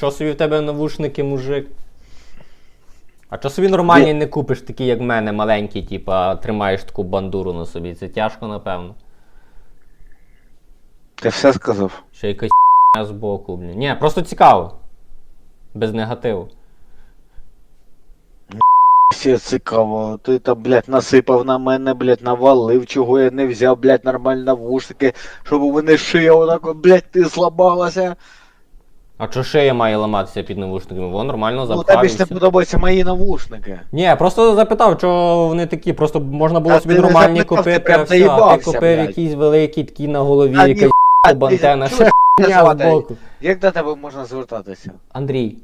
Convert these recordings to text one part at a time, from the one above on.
Нічого собі в тебе навушники, мужик. А чого собі нормальні не купиш, такі, як в мене, маленькі, типа, тримаєш таку бандуру на собі. Це тяжко, напевно. Ти все сказав. Ще якась з боку, блін. Ні, просто цікаво. Без негативу. Все цікаво. Ти там, блядь, насипав на мене, блядь, навалив, чого я не взяв, блядь, нормально навушники, щоб у мене шия отак, от, блядь, ти слабалася. А чого шия має ламатися під навушниками? Воно нормально Ну, тобі ж не подобаються мої навушники. Ні, я просто запитав, чого вони такі. Просто можна було Та собі ти не нормальні запитав, ти купити, прям а все, а ти купив блядь. якісь великі такі на голові, А якась ні, бантена, ти ще чуєш, хуйня звати? збоку. Як до тебе можна звертатися? Андрій.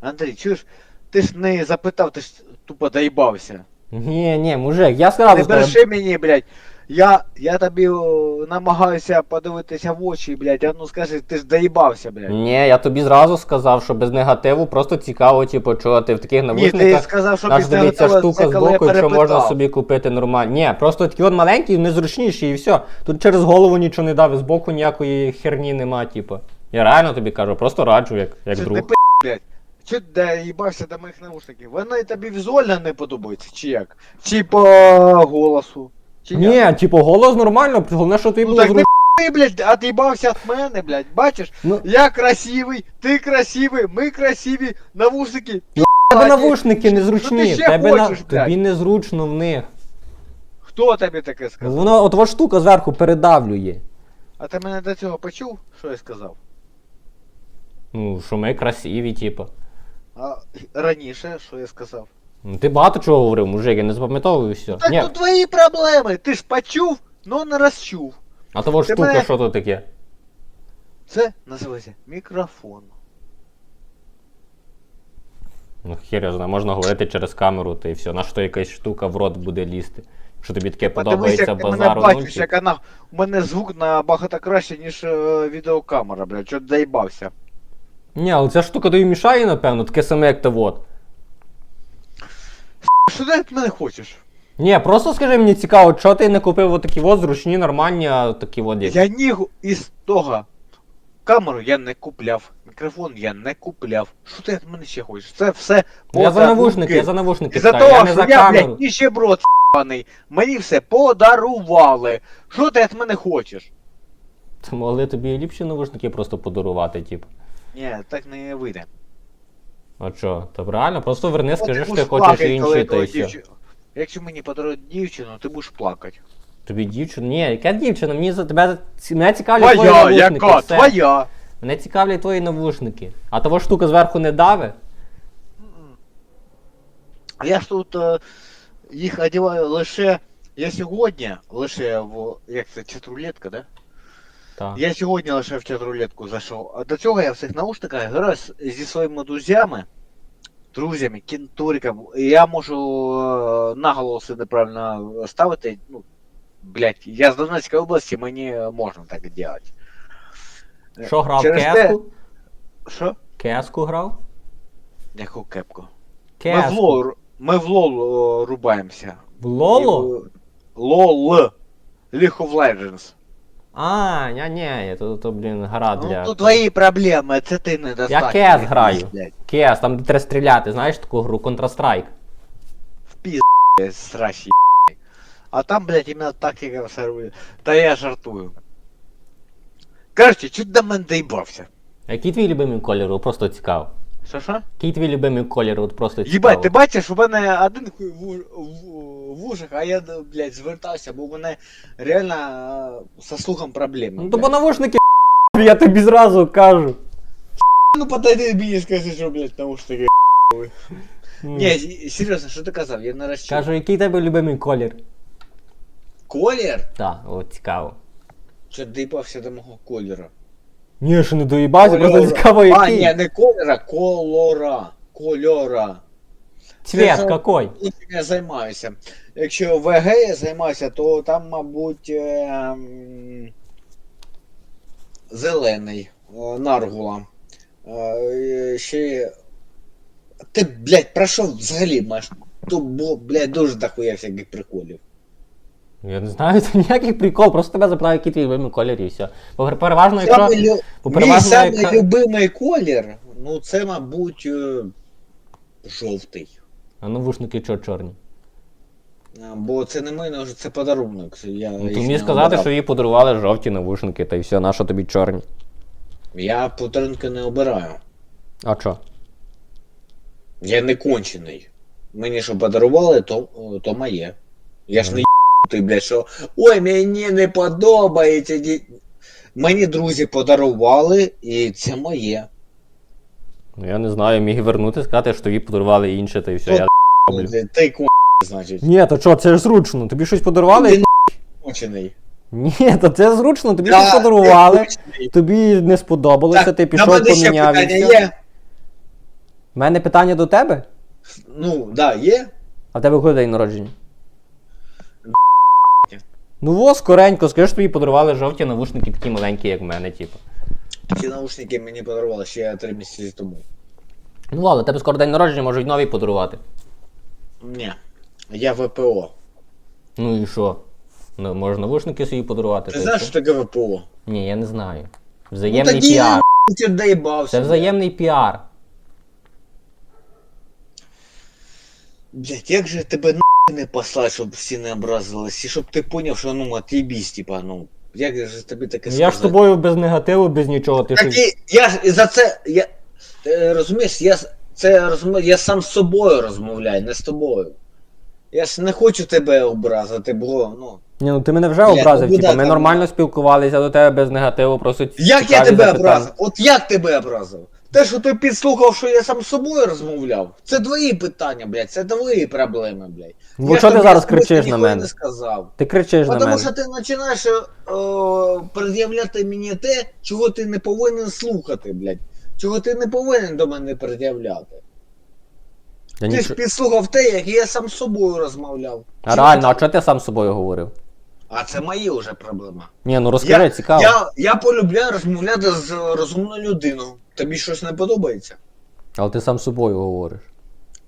Андрій, чуєш, ти ж не запитав, ти ж тупо доїбався. Ні, ні, мужик, я сказав, Не сказав, бреши мені, блядь. Я, я тобі о, намагаюся подивитися в очі, блядь, а ну скажи, ти ж доїбався, блядь. Ні, я тобі зразу сказав, що без негативу, просто цікаво, типу, чого ти в таких Ні, ти навушниках. сказав, що Аж після дивіться штука це коли я збоку, якщо можна собі купити нормально. Ні, просто такі от маленькі, незручніші і все. Тут через голову нічого не дав, і збоку ніякої херні нема, типу. Я реально тобі кажу, просто раджу, як, як Чи друг. ти пи, блядь? Чи ти доїбався до моїх навушників? Вони тобі візуально не подобаються, чи як? Чи по голосу? Чи? Ні, типу, голос нормально, головне, що тобі Ну було так не ти, блядь, от'їбався від мене, блядь, бачиш? Ну, Я красивий, ти красивий, ми красиві, навушники. тебе навушники незручні, Ну, ти ще тебе на... хочеш, блядь. тобі незручно в них. Хто тобі таке сказав? Воно, от ось штука зверху передавлює. А ти мене до цього почув, що я сказав? Ну, що ми красиві, типу. А раніше, що я сказав? Ну, Ти багато чого говорив, мужик, я не запам'ятовую все. Так Ні, тут твої проблеми. Ти ж почув, но не розчув. а того ти штука, що то таке? Це називається мікрофон. Ну, хер я знаю, можна говорити через камеру, та і все. На що якась штука в рот буде лізти. Якщо тобі таке Подивись, подобається як ти мене базару бачиш, нульчик. яка на... У мене звук набагато краще, ніж е, відеокамера, блядь, що доїбався. Ні, але ця штука тобі мішає, напевно, таке саме, як то вот. Що ти від мене хочеш? Ні, просто скажи мені цікаво, чого ти не купив отакі от зручні, нормальні, а такі от як. Я нігу із того. Камеру я не купляв, мікрофон я не купляв. Що ти від мене ще хочеш? Це все Я за навушники, я за І навушники за питаю, я того, не що за я, камеру. блядь, ніщеброд с**аний, мені все подарували. Що ти від мене хочеш? Та могли тобі і ліпші навушники просто подарувати, типу. Ні, так не вийде. А що? Та реально, просто верни, скажи, що ти хочеш інші, та й все. Якщо мені подарують дівчину, ти будеш плакати. Тобі дівчина? Ні, яка дівчина? Мені за тебе мене цікавлять твої Твоя, навушники. яка? все. Твоя. Мене цікавлять твої навушники. А того штука зверху не дави? Я ж тут е, їх одягаю лише. Я сьогодні лише в. Як це, чатрулетка, да? Так. Я сьогодні лише в чатрулетку зайшов. А до цього я в цих наушниках граю зі своїми друзями, друзями, кінтуриком. І я можу е, наголоси неправильно ставити. Ну, блять, я з Донецької області, мені можна так робити. Що грав? Через те- Кеску? Що? Кеску грав? Яку кепку? Ми в лол, ми в лол рубаємося. В Лоло? І, е, Лол. League of Legends. А, ня ні, то, то, блін, гра для. Ну, то твої проблеми, це ти недостатньо. Я кес граю. Кес, там де треба стріляти, знаєш таку гру Counter-Strike. В піз страші. А там, блядь, іменно тактика сервує. Та я жартую. Короче, чуть до мене доїбався. Який твій любимий колір? Просто цікаво. Що що? Який твій любимий колір? От просто цікаво. Їбать, ти бачиш, у мене один хуй в, в, в а я, блядь, звертався, бо у мене реально е, со слухом проблеми. Ну то блядь. бо навушники я тобі зразу кажу. Ну подойди мені і скажи, що, блядь, наушники. Ні, с- серйозно, що ти казав? Я не розчув. Кажу, який тебе любимий колір? Колір? Так, от цікаво. Що доїбався до мого кольору? Ні, що не доїбався, Кольора. просто цікаво, А, який. ні, не кольора, колора. Кольора. Цвет Це- какой? Чим я займаюся. Якщо ВГ я займаюся, то там, мабуть, ем, зелений е, наргула. Е, Ще. Ти, блядь, про що взагалі маєш? Тут, бо, блядь, дуже дохуя всяких приколів. Я не знаю, це ніяких прикол, просто тебе запитав, який твій любимий колір і все. Бо переважно, якщо. Самий лю- бо Мій переважно, самий яка- любимий колір Ну, це, мабуть, е, жовтий. А навушники чого чорні? А, Бо це не мої ножи, це подарунок. Я, Ну, їх ти не міг сказати, обирав. що їй подарували жовті навушники, та й все, на що тобі чорні. Я подарунки не обираю. А чо? Я не кончений. Мені що подарували, то, то моє. Я ж не ти, блядь, що. Ой, мені не подобається. ді-». Мені друзі подарували, і це моє. Ну я не знаю, міг вернути, сказати, що тобі подарували інше, та й все. Я роблю. Ти кон, значить. Ні, то що, це ж зручно. Тобі щось подарували? Ти кончений. Ні, то це зручно, тобі Да, щось подарували, ти тобі не сподобалося, ти на пішов, мене ще поміняв. і питання все. є? У мене питання до тебе? Ну, да, є. А в тебе коли день народження? Ну во, скоренько, скажи, що тобі подарували жовті навушники такі маленькі, як в мене, типу. Ті наушники мені подарували ще три місяці тому. Ну ладно, тебе скоро день народження, можуть нові подарувати. Ні. Я ВПО. Ну і що? Ну, може навушники собі подарувати. Ти знаєш, що таке ВПО? Ні, я не знаю. Ну, Взаємний тоді піар. Ти доїбався. Це взаємний піар. Блять, як же тебе на не послать, щоб всі не образились, і щоб ти поняв, що ну от'їбісь, типа, ну. Як же тобі таке Ну, Я ж з тобою без негативу, без нічого. Ти Так і, я ж і за це. Я, ти розумієш, я с- це розмов, я сам з собою розмовляю, не з тобою. Я ж не хочу тебе образити, бо ну. Ні, ну ти мене вже Блядь, образив, ну, типу, куди ми там? нормально спілкувалися до тебе без негативу, просто Як я цікаві тебе запитання. образив? От як тебе образив? Те, що ти підслухав, що я сам з собою розмовляв, це твої питання, блядь, це твої проблеми, блядь. Ну Я чого ти тобі зараз особисто кричиш на ніхуя мене? не сказав. Ти кричиш на Тому мене. що ти починаєш е, пред'являти мені те, чого ти не повинен слухати, блядь. Чого ти не повинен до мене пред'являти. Я Ти ж підслухав те, як я сам з собою розмовляв. А реально, а чого ти сам з собою говорив? А це мої вже проблеми. Ні, ну розкажи, цікаво. Я, я полюбляю розмовляти з розумною людиною. Тобі щось не подобається? Але ти сам з собою говориш.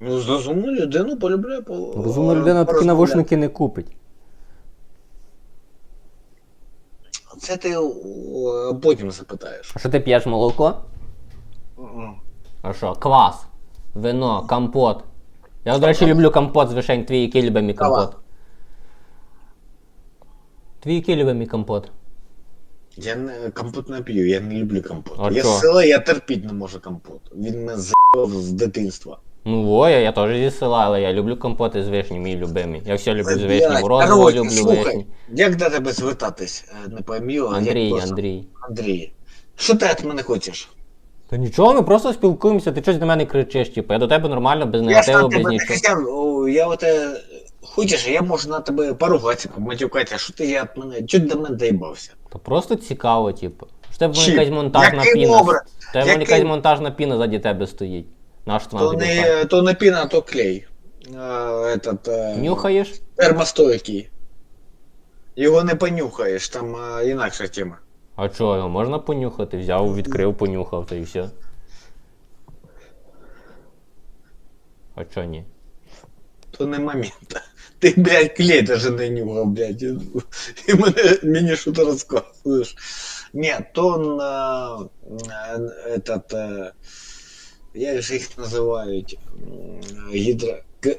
Ну, з розумною людиною полюбляю по. Розумна людина такі навушники не купить. Це ти о, потім запитаєш. А що ти п'єш молоко? А що? Квас, вино, компот. Я, до речі, люблю компот з вишень. Твій який любимий Кава. компот? Твій який любимий компот? Я не компот не п'ю, я не люблю компот. А я чо? з села, я терпіть не можу компот. Він мене з***ав з дитинства. Ну во, я, я теж зі села, але я люблю компоти з вишні, мій любимий. Я все люблю з вишні. Морозиво коротше, люблю слухай, вишні. Як до тебе звертатись? Е, Не поймів, а Андрій, як просто? Андрій. Андрій. Що ти від мене хочеш? Та нічого, ми просто спілкуємося, ти щось до мене кричиш, типу, я до тебе нормально, без Я ж негативу, на без тебе нічого. хотів, о, я от е, хочеш, я можу на тебе поругатися, поматюкати, а що ти я від мене, ти до мене доїбався? То просто цікаво, типу. Що тебе якась монтажна Яким піна. обра- В Тебе яким- якась монтажна піна заді тебе стоїть. На що То тобі не, то не піна, то клей. Е, Этот, е, Нюхаєш? термостойкий. Його не понюхаєш, там е, інакша тема. А чого, його можна понюхати? Взяв, відкрив, понюхав, та і все. А чого ні? То не момент. Ти, блядь, клей даже не нюхав, блядь. І, і мене, мені що ти розказуєш. Ні, то на, на этот, е, як же їх називають? М, Гідро... К...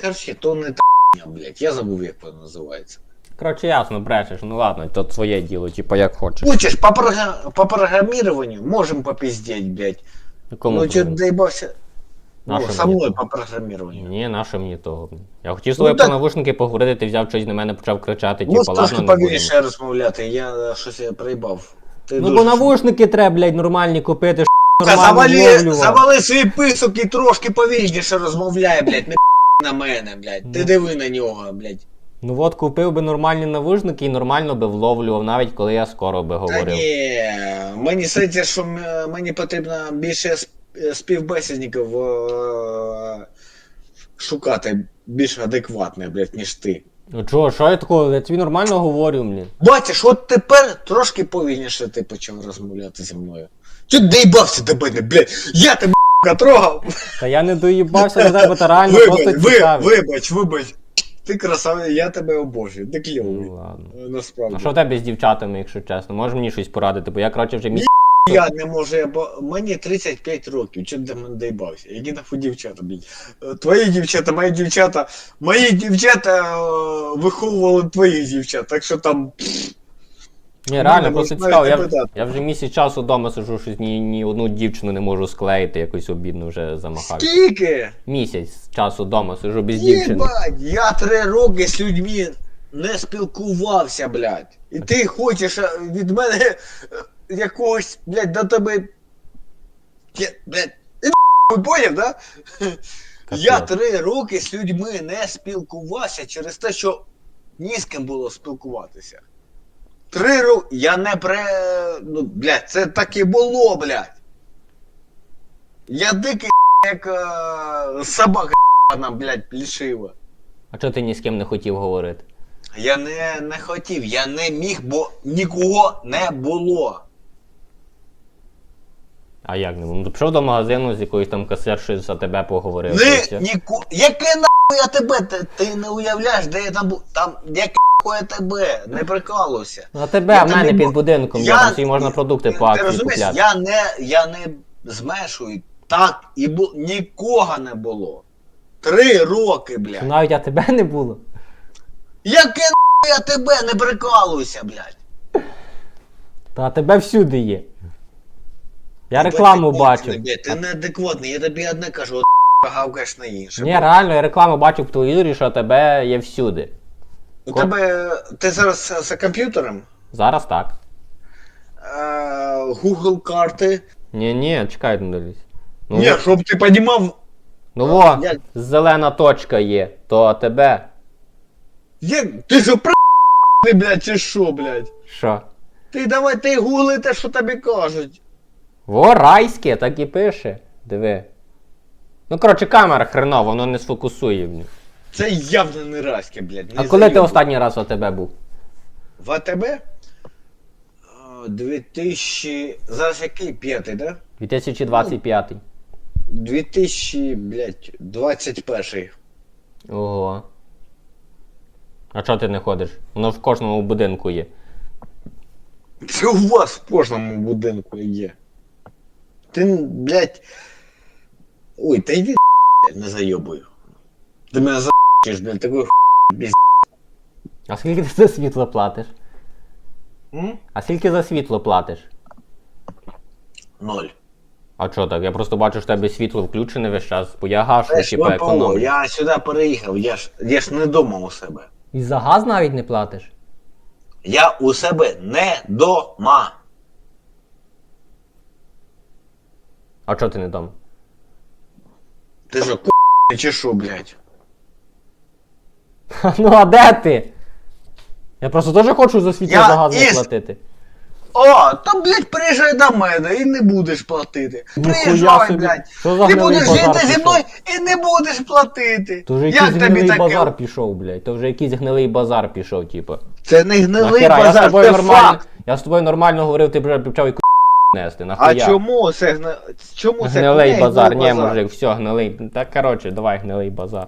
Короче, то не та хуйня, блядь. Я забув, як воно називається. Коротше, ясно, брешеш, ну ладно, то твоє діло, типу, як хочеш. Хочеш, по, прога- по программированию можем попиздеть, блядь. Кому ну, что потрібно? доебался? Ну, со мной по программированию. Ні, на що мені того? Я хотів з тобою Ну, так- про навушники поговорити, ти взяв щось на мене, почав кричати, Ну, типу, трошки ладно, не будемо. повільніше розмовляти, я е, щось я проїбав. Ти Ну бо навушники треба, блядь, нормальні купити, Та нормально завали, завали свій писок і трошки повільніше розмовляй, блядь, не на мене, блядь. Ти Ну. диви на нього, блядь. Ну от купив би нормальні навушники і нормально би вловлював, навіть коли я скоро би Та говорив. ні, мені здається, що м- мені потрібно більше сп- співбесідників е, шукати більш адекватних, блядь, ніж ти. Ну чого, що я такого? Я тобі нормально говорю, блін. Бачиш, от тепер трошки повільніше ти почав розмовляти зі мною. Чого доїбався до мене, блядь? Я тебе б***ка, трогав. Та я не доїбався до тебе, та реально Вибач, просто ви, цікаві. вибач, вибач. Ти красавець, я тебе обожнюю. Ти кльовий. Ну ладно. Е, Насправді. А що в тебе з дівчатами, якщо чесно? Можеш мені щось порадити, бо я, коротше, вже місяць Я не можу, бо мені 35 років, чим ти мене доїбався? Які нахуй дівчата, блядь? Е, Твої дівчата, мої дівчата, мої дівчата е, виховували твоїх дівчат, так що там. Ні, реально, просто можна цікаво. Я, питати. я вже місяць часу вдома сижу, щось ні, ні одну дівчину не можу склеїти, якось обідно вже замахав. Скільки? Місяць часу вдома сижу без дівчини. Єбать, я три роки з людьми не спілкувався, блядь. І ти хочеш е, від мене е, якогось, блядь, до тебе. Я, блядь, і поняв, да? Я три роки з людьми не спілкувався через те, що ні з ким було спілкуватися. Три роки. Я не пре. Ну, блядь, це так і було, блядь. Я дикий, як е, собака, нам, блядь, плішива. А чого ти ні з ким не хотів говорити? Я не, не хотів, я не міг, бо нікого не було. А як не було? Ну, пішов до магазину з якоюсь там касиршою за тебе поговорив. Не, все. Яке нахуй я тебе? Ти, ти не уявляєш, де я там був. Там яке нахуй я тебе? Не прикалуйся. Ну, а тебе Я в мене тобі під будинком, я, там собі можна продукти по ти акції розумієш, купляти. я не, я не змешую. Так і бу... нікого не було. Три роки, блядь. Навіть а тебе не було. Яке нахуй я тебе? Не прикалуйся, блядь. Та тебе всюди є. Я рекламу блядь, Ти неадекватний, я тобі одне кажу, от гавкаєш на інше. Ні, реально, я рекламу бачу по телевізорі, що тебе є всюди. У тебе. Ти зараз за комп'ютером? Зараз так. Е, Google карти. Ні, ні, чекай не дивись. Ну, Ні, щоб ти понімав. ну во, як- зелена точка є, то тебе. Як ти що про блядь, чи що, блядь? Що? Ти давай ти гугли те, що тобі кажуть. Во, райське, так і пише. Диви. Ну, коротше, камера хренова, воно не сфокусує в ній. Це явно не раське, блядь. А не коли ти останній раз у тебе був? В АТБ? Е, 2000... Зараз який? П'ятий, да? 2025. 2000, блядь, 21. Ого. А чого ти не ходиш? Воно в кожному будинку є. Це у вас в кожному будинку є. Ти, блядь. Ой, та йди, блядь, не зайобую. Ти мене за***єш, блядь, такою хуй, А скільки ти за світло платиш? М? А скільки за світло платиш? Ноль. А чого так? Я просто бачу, що в тебе світло включене весь час, бо я гашу, Знаєш, типа ВПО, економлю. я сюди переїхав, я ж, я ж не дома у себе. І за газ навіть не платиш? Я у себе не дома. А чого ти не вдома? Ти що, ку чи що, блядь? Ну а де ти? Я просто теж хочу за світло Я за газ не із- платити. О, то, блядь, приїжджай до мене і не будеш платити. Ніхуя Приїжджай, собі. блядь. Що за Ти гнилий будеш базар жити зі пішов? мною і не будеш платити. То вже Як якийсь тобі гнилий таке? базар пішов, блядь. То вже якийсь гнилий базар пішов, типу. Це не гнилий Нахера, я з базар, тобою це нормально. факт. Я з тобою нормально говорив, ти вже почав яку нести. А чому це гни... чому це Гнилий базар, ні, мужик, все, гнилий. Так, коротше, давай гнилий базар.